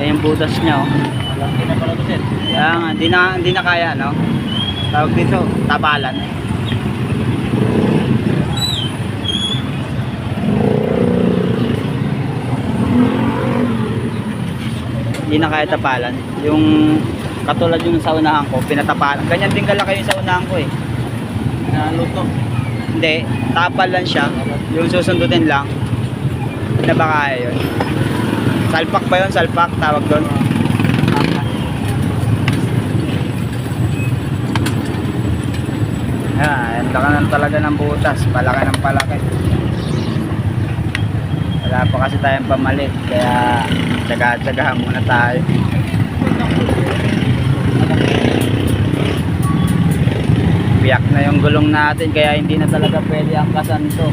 Yan yung butas niya, oh. Kaya nga, hindi na, hindi na kaya, no? Tawag dito, tapalan. Hindi na kaya tapalan. Yung katulad yung sa unahan ko, pinatapalan. Ganyan din kalaki yung sa unahan ko eh. Naluto. Hindi, tapal lang siya. Yung susundutin lang. Na ba kaya yun? Salpak ba yun? Salpak tawag doon? Yan, laki na talaga ng butas. Palaki ng palaki. Wala pa kasi tayong pamalit. Kaya tsaga-tsagahan muna tayo. Biyak na yung gulong natin kaya hindi na talaga pwede ang kasan to.